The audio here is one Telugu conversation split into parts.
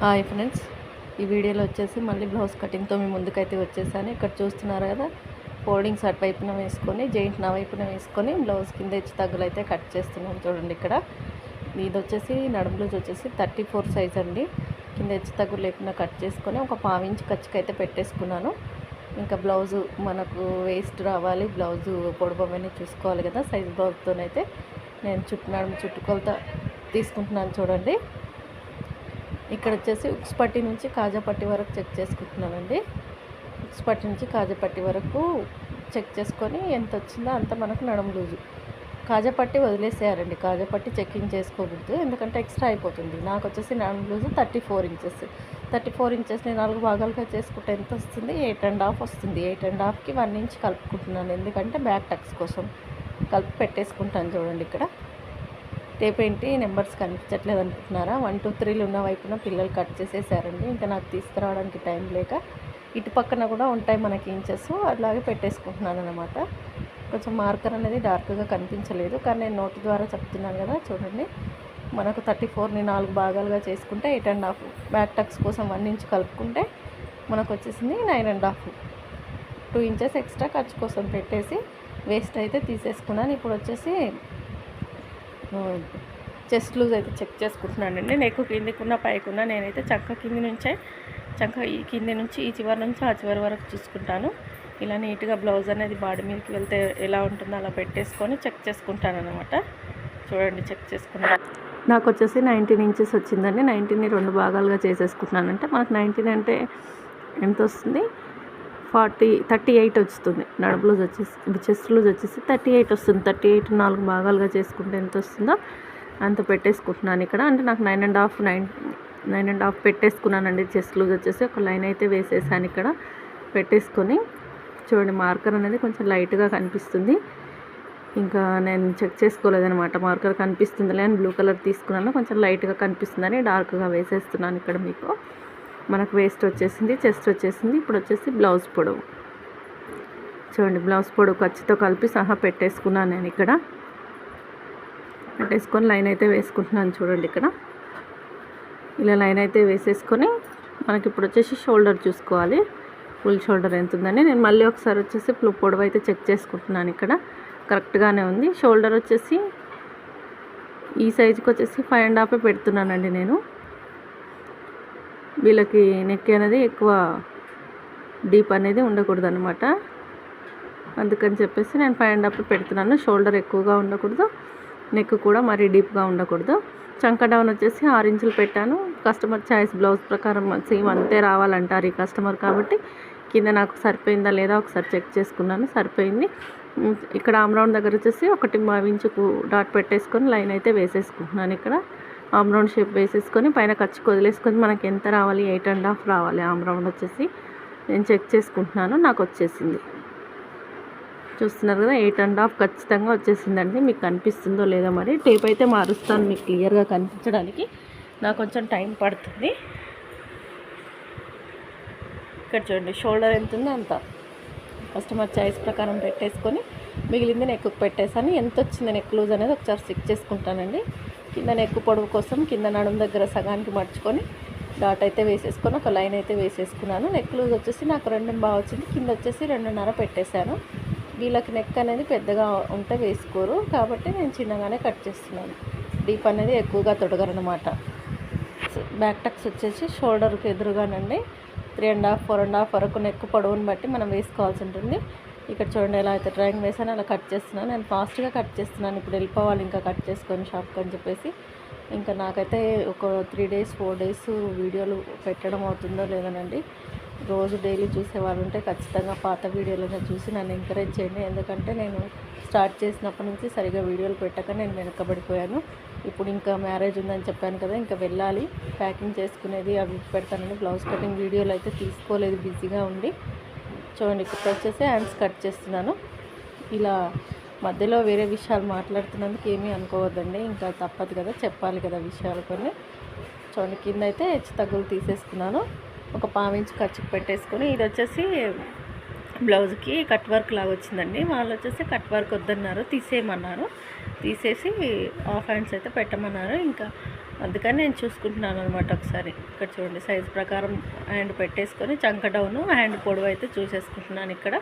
Hi friends. ఈ వీడియోలో వచ్చేసి మళ్ళీ బ్లౌజ్ కటింగ్తో మీ ముందుకైతే వచ్చేసాను. ఇక్కడ చూస్తున్నారు కదా ఫోల్డింగ్స్ అటువైపున వేసుకొని జెయింట్ నా వైపున వేసుకొని బ్లౌజ్ కింద ఇచ్చి తగ్గులైతే కట్ చేస్తున్నాను చూడండి ఇక్కడ. ఇది వచ్చేసి నడుము బ్లౌజ్ వచ్చేసి థర్టీ ఫోర్ సైజ్ అండి. కింద ఇచ్చి తగ్గులు లేకుండా కట్ చేసుకొని ఒక పావించి ఖర్చుకైతే పెట్టేసుకున్నాను. ఇంకా బ్లౌజు మనకు వేస్ట్ రావాలి బ్లౌజు పొడవు చూసుకోవాలి కదా సైజ్ బ్లౌజ్తోనైతే. నేను చుట్టూ నడుము చుట్టుకొలత తీసుకుంటున్నాను చూడండి. ఇక్కడ వచ్చేసి ఉక్స్ పట్టి నుంచి కాజాపట్టి వరకు చెక్ చేసుకుంటున్నామండి. ఉక్స్ పట్టి నుంచి కాజాపట్టి వరకు చెక్ చేసుకొని ఎంత వచ్చిందో అంత మనకు నడుము లూజు. కాజాపట్టి వదిలేసేయాలండి. కాజాపట్టి చెక్కింగ్ చేసుకోకూడదు. ఎందుకంటే ఎక్స్ట్రా అయిపోతుంది. నాకు వచ్చేసి నడుము loose thirty four inches. Thirty four ఇంచెస్ని నాలుగు భాగాలుగా చేసుకుంటే ఎంత వస్తుంది? ఎయిట్ అండ్ హాఫ్ వస్తుంది. ఎయిట్ అండ్ హాఫ్కి వన్ ఇంచ్ కలుపుకుంటున్నాను. ఎందుకంటే బ్యాక్ టక్స్ కోసం కలిపి పెట్టేసుకుంటాను చూడండి ఇక్కడ. టేప్ ఏంటి నెంబర్స్ కనిపించట్లేదు అనుకుంటున్నారా? వన్ టూ త్రీలు ఉన్న వైపున పిల్లలు కట్ చేసేసారండి. ఇంకా నాకు తీసుకురావడానికి టైం లేక ఇటు పక్కన కూడా ఉంటాయి మనకి ఇంచెస్. అలాగే పెట్టేసుకుంటున్నాను అనమాట కొంచెం మార్కర్ అనేది డార్క్గా కనిపించలేదు. కానీ నేను నోట్ ద్వారా చెప్తున్నాను కదా చూడండి. మనకు థర్టీ ఫోర్ని నాలుగు భాగాలుగా చేసుకుంటే eight and half back tucks కోసం వన్ ఇంచ్ కలుపుకుంటే మనకు వచ్చేసింది nine and half. Two inches extra ఖర్చు కోసం పెట్టేసి వేస్ట్ అయితే తీసేసుకున్నాను. ఇప్పుడు వచ్చేసి చెస్ట్ లూజ్ అయితే చెక్ చేసుకుంటున్నానండి నెక్ కిందికున్న పైకున్న నేనైతే చక్క కింది నుంచే చక్క ఈ కింది నుంచి ఈ చివరి నుంచి ఆ చివరి వరకు చూసుకుంటాను. ఇలా నీట్గా బ్లౌజ్ అనేది బాడీ మీదకి వెళ్తే ఎలా ఉంటుందో అలా పెట్టేసుకొని చెక్ చేసుకుంటాను అనమాట చూడండి చెక్ చేసుకున్నాను నాకు వచ్చేసి నైన్టీన్ ఇంచెస్ వచ్చిందండి. నైన్టీన్ని రెండు భాగాలుగా చేసేసుకుంటున్నాను అంటే మనకు నైన్టీన్ అంటే ఎంత వస్తుంది? ఫార్టీ థర్టీ ఎయిట్ వస్తుంది. నడుము లూజ్ వచ్చేసి చెస్ట్ లూజ్ వచ్చేసి థర్టీ ఎయిట్ వస్తుంది. థర్టీ ఎయిట్ నాలుగు భాగాలుగా చేసుకుంటే ఎంత వస్తుందో అంత పెట్టేసుకుంటున్నాను ఇక్కడ. అంటే నాకు nine and half nine nine and half పెట్టేసుకున్నానండి chest loose వచ్చేసి. ఒక లైన్ అయితే వేసేసాను ఇక్కడ. పెట్టేసుకొని చూడండి మార్కర్ అనేది కొంచెం లైట్గా కనిపిస్తుంది. ఇంకా నేను చెక్ చేసుకోలేదనమాట మార్కర్ కనిపిస్తుంది అని బ్లూ కలర్ తీసుకున్నాను. కొంచెం లైట్గా కనిపిస్తుందని డార్క్గా వేసేస్తున్నాను ఇక్కడ మీకు. మనకు వేస్ట్ వచ్చేసింది చెస్ట్ వచ్చేసింది ఇప్పుడు వచ్చేసి బ్లౌజ్ పొడవు. చూడండి బ్లౌజ్ పొడవు ఖర్చుతో కలిపి సహా పెట్టేసుకున్నాను నేను ఇక్కడ. పెట్టేసుకొని లైన్ అయితే వేసుకుంటున్నాను చూడండి ఇక్కడ. ఇలా లైన్ అయితే వేసేసుకొని మనకి ఇప్పుడు వచ్చేసి షోల్డర్ చూసుకోవాలి. ఫుల్ షోల్డర్ ఎంత ఉందని. నేను మళ్ళీ ఒకసారి వచ్చేసి పొడవు అయితే చెక్ చేసుకుంటున్నాను ఇక్కడ. కరెక్ట్గానే ఉంది. షోల్డర్ వచ్చేసి ఈ సైజుకి వచ్చేసి ఫైవ్ అండ్ హాఫ్ పెడుతున్నానండి నేను. వీళ్ళకి నెక్ అనేది ఎక్కువ డీప్ అనేది ఉండకూడదు అనమాట అందుకని చెప్పేసి నేను ఫైవ్ అండ్ హాఫ్ పెడుతున్నాను. షోల్డర్ ఎక్కువగా ఉండకూడదు. నెక్ కూడా మరీ డీప్గా ఉండకూడదు. చంక డౌన్ వచ్చేసి ఆరు ఇంచులు పెట్టాను. కస్టమర్ చాయిస్ బ్లౌజ్ ప్రకారం సేమ్ అంతే రావాలంటారు ఈ కస్టమర్ కాబట్టి కింద నాకు సరిపోయిందా లేదా ఒకసారి చెక్ చేసుకున్నాను సరిపోయింది. ఇక్కడ ఆమ్రౌండ్ దగ్గర వచ్చేసి ఒకటి ఇంచుకు డాట్ పెట్టేసుకొని లైన్ అయితే వేసేసుకుంటున్నాను ఇక్కడ. ఆమ్రౌండ్ షేప్ వేసేసుకొని పైన ఖర్చు వదిలేసుకొని మనకి ఎంత రావాలి? ఎయిట్ అండ్ హాఫ్ రావాలి ఆమ్రౌండ్ వచ్చేసి. నేను చెక్ చేసుకుంటున్నాను నాకు వచ్చేసింది. చూస్తున్నారు కదా ఎయిట్ అండ్ హాఫ్ ఖచ్చితంగా వచ్చేసిందండి. మీకు కనిపిస్తుందో లేదో మరి. టేప్ అయితే మారుస్తాను మీకు క్లియర్గా కనిపించడానికి. నాకు కొంచెం టైం పడుతుంది. ఇక్కడ చూడండి షోల్డర్ ఎంత ఉందో అంత. కస్టమర్ చాయిస్ ప్రకారం పెట్టేసుకొని మిగిలింది నెక్కు పెట్టేసాను ఎంత వచ్చింది నెక్ లూజ్ అనేది ఒకసారి చెక్ చేసుకుంటానండి. కింద ఎక్కువ పొడవు కోసం కింద నడుము దగ్గర సగానికి మర్చుకొని డాట్ అయితే వేసేసుకొని ఒక లైన్ అయితే వేసేసుకున్నాను. నెక్ లూజ్ వచ్చేసి నాకు రెండు బాగా వచ్చింది. కింద వచ్చేసి రెండున్నర పెట్టేశాను. వీళ్ళకి నెక్ అనేది పెద్దగా ఉంటే వేసుకోరు. కాబట్టి నేను చిన్నగానే కట్ చేస్తున్నాను. డీప్ అనేది ఎక్కువగా తొడగరనమాట బ్యాక్ టక్స్ వచ్చేసి షోల్డర్కి ఎదురుగానండి. Three and half four and half వరకు నెక్ పొడవుని బట్టి మనం వేసుకోవాల్సి ఉంటుంది. ఇక్కడ చూడండి ఎలా అయితే డ్రాయింగ్ వేసాను అలా కట్ చేస్తున్నాను. నేను ఫాస్ట్గా కట్ చేస్తున్నాను. ఇప్పుడు వెళ్ళిపోవాలి ఇంకా కట్ చేసుకొని షాప్కి అని చెప్పేసి. ఇంకా నాకైతే ఒక త్రీ డేస్ ఫోర్ డేస్ వీడియోలు పెట్టడం అవుతుందో లేదనండి. రోజు డైలీ చూసే వాళ్ళు ఉంటే ఖచ్చితంగా పాత వీడియోలను చూసి నన్ను ఎంకరేజ్ చేయండి. ఎందుకంటే నేను స్టార్ట్ చేసినప్పటి నుంచి సరిగా వీడియోలు పెట్టక నేను వెనకబడిపోయాను. ఇప్పుడు ఇంకా మ్యారేజ్ ఉందని చెప్పాను కదా ఇంకా వెళ్ళాలి. ప్యాకింగ్ చేసుకునేది అవి పెడతానని బ్లౌజ్ కటింగ్ వీడియోలు అయితే తీసుకోలేదు. బిజీగా ఉండి. చూడండి ఇక్కడ వచ్చేసి హ్యాండ్స్ కట్ చేస్తున్నాను. ఇలా మధ్యలో వేరే విషయాలు మాట్లాడుతున్నందుకు ఏమీ అనుకోవద్దండి. ఇంకా తప్పదు కదా చెప్పాలి కదా విషయాలు కొన్ని. చూడండి కింద అయితే హెచ్చు తగ్గులు తీసేసుకున్నాను. ఒక పావించి ఖర్చు పెట్టేసుకొని ఇది వచ్చేసి బ్లౌజ్కి కట్ వర్క్ లాగా వచ్చిందండి. వాళ్ళు వచ్చేసి కట్ వర్క్ వద్దన్నారు తీసేయమన్నారు. తీసేసి హాఫ్ హ్యాండ్స్ అయితే పెట్టమన్నారు. ఇంకా అందుకని నేను చూసుకుంటున్నాను అనమాట ఒకసారి. ఇక్కడ చూడండి సైజ్ ప్రకారం హ్యాండ్ పెట్టేసుకొని చంక డౌన్ హ్యాండ్ పొడవు అయితే చూసేసుకుంటున్నాను ఇక్కడ.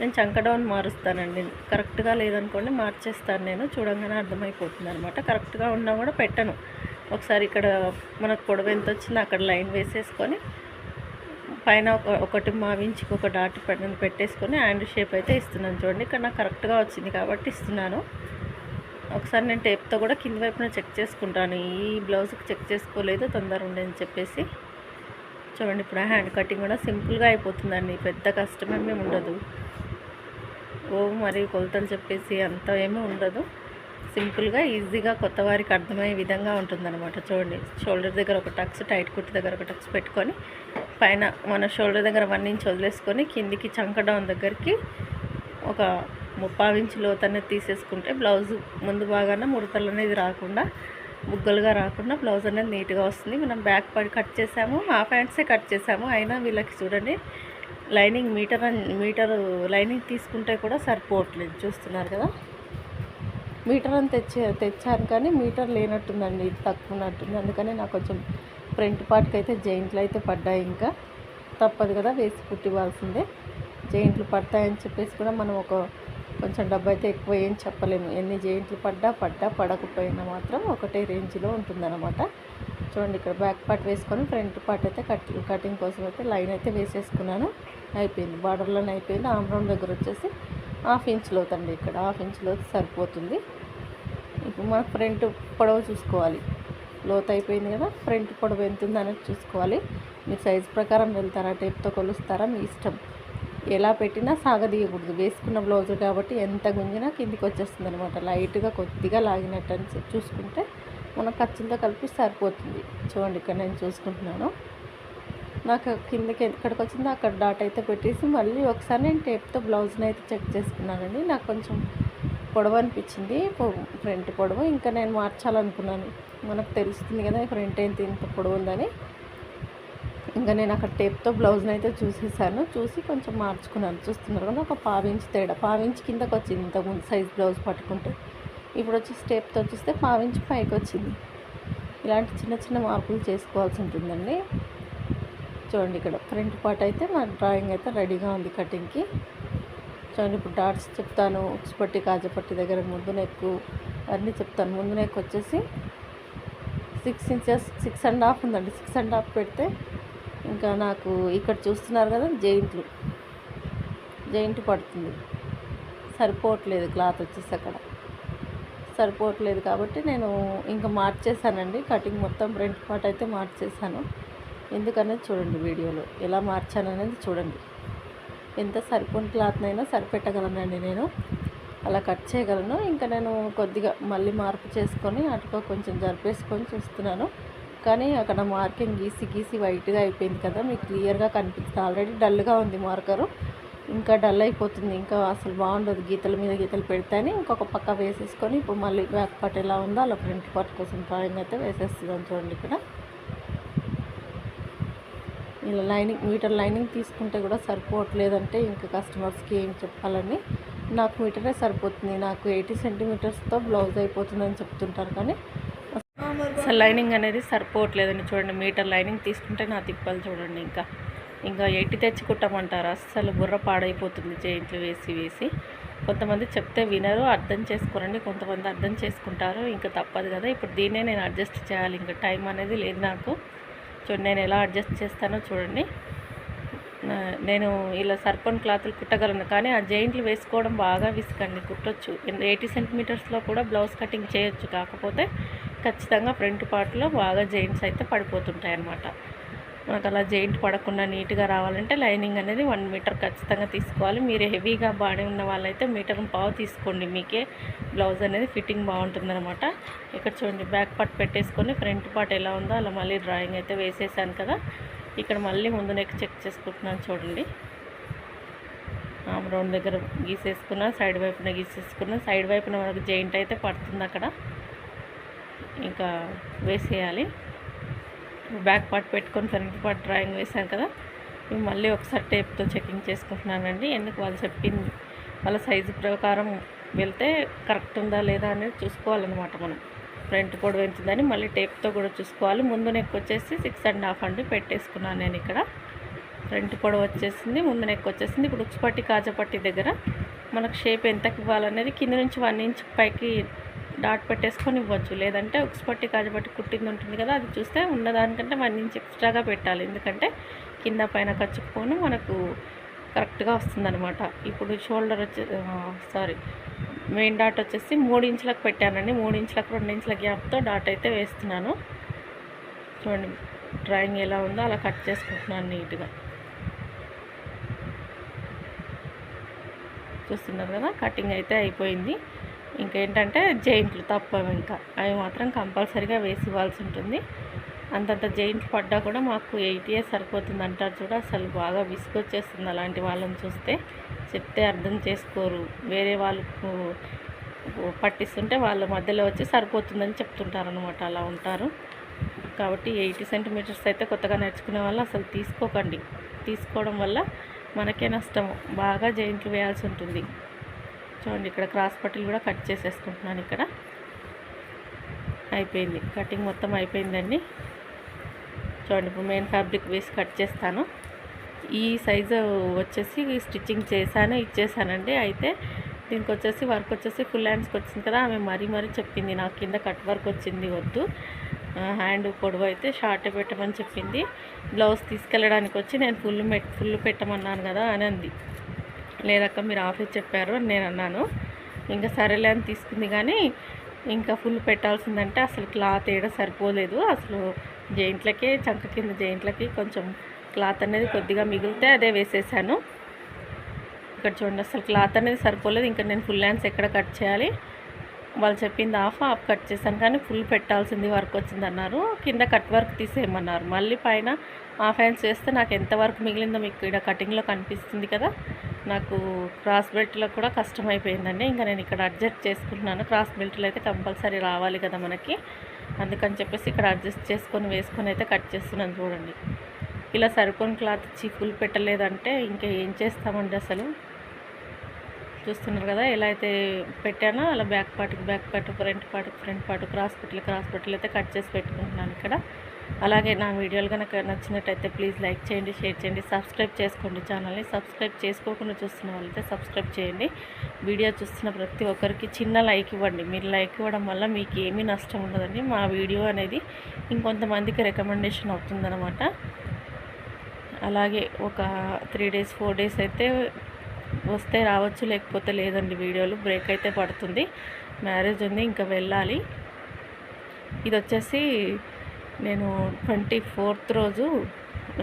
నేను చంక డౌన్ మారుస్తానండి. కరెక్ట్గా లేదనుకోండి మార్చేస్తాను నేను. చూడంగానే అర్థమైపోతుంది అనమాట కరెక్ట్గా ఉన్నా కూడా పెట్టను. ఒకసారి ఇక్కడ మనకు పొడవు ఎంత వచ్చిందో అక్కడ లైన్ వేసేసుకొని పైన ఒక ఒకటి మావించికి ఒక డాట్ పెట్టేసుకొని హ్యాండ్ షేప్ అయితే ఇస్తున్నాను. చూడండి ఇక్కడ నాకు కరెక్ట్గా వచ్చింది కాబట్టి ఇస్తున్నాను. ఒకసారి నేను టేప్తో కూడా కింద వైపున చెక్ చేసుకుంటాను. ఈ బ్లౌజ్కి చెక్ చేసుకోలేదు తొందర ఉండని చెప్పేసి. చూడండి ఇప్పుడు హ్యాండ్ కటింగ్ కూడా సింపుల్గా అయిపోతుందండి. పెద్ద కష్టమేమీ ఉండదు. ఓ మరి కొలతలు చెప్పేసి అంత ఏమీ ఉండదు. సింపుల్గా ఈజీగా కొత్త వారికి అర్థమయ్యే విధంగా ఉంటుందన్నమాట. చూడండి షోల్డర్ దగ్గర ఒక టక్స్ టైట్ కుట్టు దగ్గర ఒక టక్స్ పెట్టుకొని పైన మన షోల్డర్ దగ్గర వన్ ఇంచ్ వదిలేసుకొని కిందికి చంక డౌన్ దగ్గరికి ఒక ముప్పావు ఇంచు లోతు అనేది తీసేసుకుంటే బ్లౌజ్ ముందు భాగాన ముడతలు అనేది రాకుండా బుగ్గలుగా రాకుండా బ్లౌజ్ అనేది నీట్గా వస్తుంది. మనం బ్యాక్ పడి కట్ చేసాము హాఫ్ హ్యాండ్సే కట్ చేసాము. అయినా వీళ్ళకి చూడండి లైనింగ్ మీటర్ మీటర్ లైనింగ్ తీసుకుంటే కూడా సరిపోవట్లేదు. చూస్తున్నారు కదా? మీటర్ అని తెచ్చే తెచ్చాను కానీ మీటర్ లేనట్టుందండి ఇది తక్కువ ఉన్నట్టుంది అందుకని నాకు కొంచెం ఫ్రంట్ పార్ట్కి అయితే జైంట్లు అయితే పడ్డాయి ఇంకా. తప్పదు కదా వేసి కుట్టివ్వాల్సిందే. జైంట్లు పడతాయని చెప్పేసి కూడా మనం ఒక కొంచెం డబ్బు అయితే ఎక్కువ ఏం చెప్పలేము. ఎన్ని జెయింట్లు పడ్డా పడ్డా పడకపోయినా మాత్రం ఒకటే రేంజ్లో ఉంటుందన్నమాట. చూడండి ఇక్కడ బ్యాక్ పార్ట్ వేసుకొని ఫ్రంట్ పార్ట్ అయితే కట్ కటింగ్ కోసం అయితే లైన్ అయితే వేసేసుకున్నాను. అయిపోయింది. బార్డర్లోనే అయిపోయింది. ఆమ్రౌండ్ దగ్గర వచ్చేసి హాఫ్ ఇంచ్ లోతండి ఇక్కడ. హాఫ్ ఇంచ్ లోతు సరిపోతుంది. ఇప్పుడు మన ఫ్రంట్ పొడవు చూసుకోవాలి. లోతు అయిపోయింది కదా ఫ్రంట్ పొడవు ఎంత ఉంది అనేది చూసుకోవాలి. మీరు సైజ్ ప్రకారం వెళ్తారా టేప్తో కొలుస్తారా మీ ఇష్టం. ఎలా పెట్టినా సాగదీయకూడదు. వేసుకున్న బ్లౌజ్ కాబట్టి ఎంత గుంజినా కిందికి వచ్చేస్తుంది అనమాట లైట్గా కొద్దిగా లాగినట్టు అని చూసుకుంటే మన ఖర్చులతో కలిపి సరిపోతుంది. చూడండి ఇక్కడ నేను చూసుకుంటున్నాను. నాకు కిందకి ఎక్కడికి వచ్చిందో అక్కడ డాట్ అయితే పెట్టేసి మళ్ళీ ఒకసారి నేను టేప్తో బ్లౌజ్ని అయితే చెక్ చేసుకున్నానండి. నాకు కొంచెం పొడవు అనిపించింది. పొ- ఫ్రంట్ పొడవు. ఇంకా నేను మార్చాలనుకున్నాను. మనకు తెలుస్తుంది కదా ఫ్రంట్ అయితే ఇంత పొడవు ఉందని. ఇంకా నేను అక్కడ టేప్తో బ్లౌజ్ని అయితే చూసేసాను. చూసి కొంచెం మార్చుకున్నాను. చూస్తున్నారు కదా ఒక పావించి తేడా. పావించి కిందకు వచ్చింది ఇంతకుముందు సైజ్ బ్లౌజ్ పట్టుకుంటే. ఇప్పుడు వచ్చి టేప్తో చూస్తే పావించి పైకి వచ్చింది. ఇలాంటి చిన్న చిన్న మార్పులు చేసుకోవాల్సి ఉంటుందండి. చూడండి ఇక్కడ ఫ్రంట్ పార్ట్ అయితే నా డ్రాయింగ్ అయితే రెడీగా ఉంది కటింగ్కి. చూడండి ఇప్పుడు డాట్స్ చెప్తాను. ఉక్స్పట్టి కాజపట్టి దగ్గర ముందు నెక్కు అన్నీ చెప్తాను. ముందు నెక్ వచ్చేసి six inches six and half ఉందండి. సిక్స్ అండ్ హాఫ్ పెడితే ఇంకా నాకు ఇక్కడ చూస్తున్నారు కదా జైంట్లు జైంట్ పడుతుంది. సరిపోవట్లేదు క్లాత్ వచ్చేసి అక్కడ. సరిపోవట్లేదు కాబట్టి నేను ఇంకా మార్చేసానండి కటింగ్ మొత్తం ఫ్రంట్ పార్ట్ అయితే మార్చేసాను ఎందుకనేది చూడండి వీడియోలో. ఎలా మార్చాను అనేది చూడండి. ఎంత సరిపోని క్లాత్నైనా సరిపెట్టగలనండి నేను. అలా కట్ చేయగలను. ఇంకా నేను కొద్దిగా మళ్ళీ మార్పు చేసుకొని అటుగా కొంచెం జరిపేసుకొని చూస్తున్నాను. కానీ అక్కడ మార్కింగ్ గీసి గీసి వైట్గా అయిపోయింది కదా మీకు క్లియర్గా కనిపిస్తుంది ఆల్రెడీ డల్గా ఉంది మార్కరు. ఇంకా డల్ అయిపోతుంది. ఇంకా అసలు బాగుండదు. గీతల మీద గీతలు పెడితేనే ఇంకొక పక్క వేసేసుకొని ఇప్పుడు మళ్ళీ బ్యాక్ పార్ట్ ఎలా ఉందో అలా ఫ్రంట్ పార్ట్ కోసం డ్రాయింగ్ అయితే వేసేస్తున్నాను చూడండి ఇక్కడ. ఇలా లైనింగ్ మీటర్ లైనింగ్ తీసుకుంటే కూడా సరిపోవట్లేదంటే ఇంకా కస్టమర్స్కి ఏం చెప్పాలని. నాకు మీటరే సరిపోతుంది. నాకు ఎయిటీ సెంటీమీటర్స్తో బ్లౌజ్ అయిపోతుందని చెప్తుంటారు కానీ అసలు లైనింగ్ అనేది సరిపోవట్లేదండి చూడండి మీటర్ లైనింగ్ తీసుకుంటే నా తిప్పలు చూడండి ఇంకా. ఇంకా ఎట్టి తెచ్చి కుట్టమంటారు అస్సలు బుర్ర పాడైపోతుంది జైంట్లు వేసి వేసి. కొంతమంది చెప్తే వినరు అర్థం చేసుకోరండి కొంతమంది అర్థం చేసుకుంటారు ఇంకా తప్పదు కదా. ఇప్పుడు దీన్నే నేను అడ్జస్ట్ చేయాలి ఇంకా టైం అనేది లేదు నాకు. చూడండి నేను ఎలా అడ్జస్ట్ చేస్తానో చూడండి. నేను ఇలా సర్పన్ క్లాతులు కుట్టగలను కానీ ఆ జైంట్లు వేసుకోవడం బాగా విసుకండి కుట్టొచ్చు. ఎయిటీ సెంటీమీటర్స్లో కూడా బ్లౌజ్ కటింగ్ చేయొచ్చు కాకపోతే ఖచ్చితంగా ఫ్రంట్ పార్ట్లో బాగా జైంట్స్ అయితే పడిపోతుంటాయి అన్నమాట మనకు అలా జైంట్ పడకుండా నీట్గా రావాలంటే లైనింగ్ అనేది వన్ మీటర్ ఖచ్చితంగా తీసుకోవాలి. మీరు హెవీగా బాడీ ఉన్న వాళ్ళైతే మీటర్ పావు తీసుకోండి మీకే. బ్లౌజ్ అనేది ఫిట్టింగ్ బాగుంటుందన్నమాట. ఇక్కడ చూడండి బ్యాక్ పార్ట్ పెట్టేసుకొని ఫ్రంట్ పార్ట్ ఎలా ఉందో అలా మళ్ళీ డ్రాయింగ్ అయితే వేసేసాను కదా. ఇక్కడ మళ్ళీ ముందు నెక్ చెక్ చేసుకుంటున్నాను చూడండి. రౌండ్ దగ్గర గీసేసుకున్నా సైడ్ వైపున గీసేసుకున్నా సైడ్ వైపున మనకు జైంట్ అయితే పడుతుంది అక్కడ. ఇంకా వేసేయాలి. బ్యాక్ పార్ట్ పెట్టుకొని ఫ్రంట్ పార్ట్ డ్రాయింగ్ వేసాం కదా ఇవి మళ్ళీ ఒకసారి టేప్తో చెకింగ్ చేసుకుంటున్నానండి. ఎందుకు వాళ్ళు చెప్పింది? వాళ్ళ సైజు ప్రకారం వెళ్తే కరెక్ట్ ఉందా లేదా అనేది చూసుకోవాలన్నమాట మనం. ఫ్రంట్ పొడవు ఎంతుందని మళ్ళీ టేప్తో కూడా చూసుకోవాలి. ముందు నెక్ వచ్చేసి సిక్స్ అండ్ హాఫ్ అండి పెట్టేసుకున్నాను నేను ఇక్కడ. ఫ్రంట్ పొడవు వచ్చేసింది ముందు నెక్ వచ్చేసింది. ఇప్పుడు ఉచ్చుపట్టి కాజపట్టి దగ్గర మనకు షేప్ ఎంతకి ఇవ్వాలనేది కింద నుంచి వన్ ఇంచ్ పైకి డాట్ పెట్టేసుకొని ఇవ్వచ్చు. లేదంటే ఉక్స్పట్టి కాజపట్టి కుట్టింది ఉంటుంది కదా అది చూస్తే ఉన్నదానికంటే మన నుంచి ఎక్స్ట్రాగా పెట్టాలి. ఎందుకంటే కింద పైన ఖర్చుకుపోను మనకు కరెక్ట్గా వస్తుందనమాట ఇప్పుడు షోల్డర్ వచ్చే సారీ మెయిన్ డాట్ వచ్చేసి మూడు ఇంచులకు పెట్టానండి. మూడు ఇంచులకు రెండు ఇంచుల గ్యాప్తో డాట్ అయితే వేస్తున్నాను. చూడండి డ్రాయింగ్ ఎలా ఉందో అలా కట్ చేసుకుంటున్నాను నీట్గా. చూస్తున్నారు కదా కటింగ్ అయితే అయిపోయింది. ఇంకేంటంటే జైంట్లు తప్పవు ఇంకా. అవి మాత్రం కంపల్సరీగా వేసి ఇవ్వాల్సి ఉంటుంది. అంతంత జైంట్లు పడ్డా కూడా మాకు ఎయిట్ ఇయర్స్ సరిపోతుంది అంటారు చూడ. అసలు బాగా విసుగొచ్చేస్తుంది అలాంటి వాళ్ళని చూస్తే. చెప్తే అర్థం చేసుకోరు. వేరే వాళ్ళకు పట్టిస్తుంటే వాళ్ళ మధ్యలో వచ్చి సరిపోతుందని చెప్తుంటారు అనమాట అలా ఉంటారు. కాబట్టి ఎయిటీ సెంటీమీటర్స్ అయితే కొత్తగా నేర్చుకునే వాళ్ళు అసలు తీసుకోకండి. తీసుకోవడం వల్ల మనకే నష్టం. బాగా జైంట్లు వేయాల్సి ఉంటుంది. చూడండి ఇక్కడ క్రాస్ పట్టీలు కూడా కట్ చేసేసుకుంటున్నాను ఇక్కడ. అయిపోయింది. కటింగ్ మొత్తం అయిపోయిందండి. చూడండి ఇప్పుడు మెయిన్ ఫ్యాబ్రిక్ వేసి కట్ చేస్తాను. ఈ సైజు వచ్చేసి స్టిచ్చింగ్ చేశాను ఇచ్చేసానండి అయితే దీనికి వచ్చేసి వర్క్ వచ్చేసి ఫుల్ హ్యాండ్స్కి వచ్చింది కదా ఆమె మరీ మరీ చెప్పింది నాకు కింద కట్ వర్క్ వచ్చింది వద్దు. హ్యాండ్ పొడవు అయితే షార్ట్ పెట్టమని చెప్పింది. బ్లౌజ్ తీసుకెళ్ళడానికి వచ్చి నేను ఫుల్ మెట్ ఫుల్ పెట్టమన్నాను కదా అని అంది. లేదక్క మీరు ఆఫీస్ చెప్పారు అని నేను అన్నాను. ఇంకా సరేలే అని తీసుకుంది కానీ ఇంకా ఫుల్ పెట్టాల్సిందంటే అసలు క్లాత్ ఏడ సరిపోలేదు. అసలు జైంట్లకే చంక కింద జైంట్లకి కొంచెం క్లాత్ అనేది కొద్దిగా మిగిలితే అదే వేసేసాను. ఇక్కడ చూడండి అసలు క్లాత్ అనేది సరిపోలేదు. ఇంకా నేను ఫుల్ హ్యాండ్స్ ఎక్కడ కట్ చేయాలి? వాళ్ళు చెప్పింది హాఫ్ హాఫ్ కట్ చేశాను కానీ ఫుల్ పెట్టాల్సింది వర్క్ వచ్చిందన్నారు కింద కట్ వర్క్ తీసేయమన్నారు. మళ్ళీ పైన హాఫ్ హ్యాండ్స్ చేస్తే నాకు ఎంత వర్క్ మిగిలిందో మీకు ఇక్కడ కటింగ్లో కనిపిస్తుంది కదా. నాకు క్రాస్ బెల్ట్లో కూడా కష్టమైపోయిందండి. ఇంకా నేను ఇక్కడ అడ్జస్ట్ చేసుకుంటున్నాను. క్రాస్ బెల్ట్లో అయితే కంపల్సరీ రావాలి కదా మనకి. అందుకని చెప్పేసి ఇక్కడ అడ్జస్ట్ చేసుకొని వేసుకొని అయితే కట్ చేస్తున్నాను చూడండి. ఇలా సరిపోని క్లాత్ ఇచ్చి ఫుల్ పెట్టలేదంటే ఇంకా ఏం చేస్తామండి అసలు? చూస్తున్నారు కదా ఎలా అయితే పెట్టానో అలా బ్యాక్ పార్ట్కి బ్యాక్ పార్ట్ ఫ్రంట్ పార్ట్కి ఫ్రంట్ పార్ట్ క్రాస్ పెట్టలు క్రాస్ పెట్టలు అయితే కట్ చేసి పెట్టుకుంటున్నాను ఇక్కడ. అలాగే నా వీడియోలు కనుక నచ్చినట్టయితే ప్లీజ్ లైక్ చేయండి షేర్ చేయండి సబ్స్క్రైబ్ చేసుకోండి ఛానల్ని సబ్స్క్రైబ్ చేసుకోకుండా చూస్తున్న వాళ్ళైతే సబ్స్క్రైబ్ చేయండి. వీడియో చూస్తున్న ప్రతి ఒక్కరికి చిన్న లైక్ ఇవ్వండి. మీరు లైక్ ఇవ్వడం వల్ల మీకు ఏమీ నష్టం ఉండదండి. మా వీడియో అనేది ఇంకొంతమందికి రికమెండేషన్ అవుతుందన్నమాట. అలాగే ఒక త్రీ డేస్ ఫోర్ డేస్ అయితే వస్తే రావచ్చు లేకపోతే లేదండి. వీడియోలు బ్రేక్ అయితే పడుతుంది. మ్యారేజ్ ఉంది ఇంకా వెళ్ళాలి. ఇది వచ్చేసి నేను ట్వంటీ ఫోర్త్ రోజు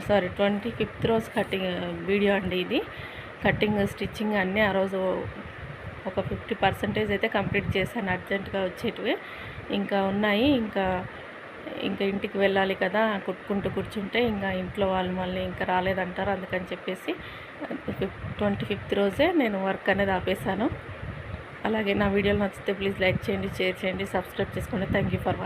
సారీ ట్వంటీ ఫిఫ్త్ రోజు కటింగ్ వీడియో అండి ఇది. కటింగ్ స్టిచ్చింగ్ అన్నీ ఆ రోజు ఒక ఫిఫ్టీ పర్సెంటేజ్ అయితే కంప్లీట్ చేశాను అర్జెంటుగా వచ్చేటివి. ఇంకా ఉన్నాయి ఇంకా ఇంకా ఇంటికి వెళ్ళాలి కదా కుట్టుకుంటూ కూర్చుంటే ఇంకా ఇంట్లో వాళ్ళు మళ్ళీ ఇంకా రాలేదంటారు అందుకని చెప్పేసి ఫిఫ్ ట్వంటీ ఫిఫ్త్ రోజే నేను వర్క్ అనేది ఆపేశాను. అలాగే నా వీడియోలు నచ్చితే ప్లీజ్ లైక్ చేయండి షేర్ చేయండి సబ్స్క్రైబ్ చేసుకోండి. Thank you for watching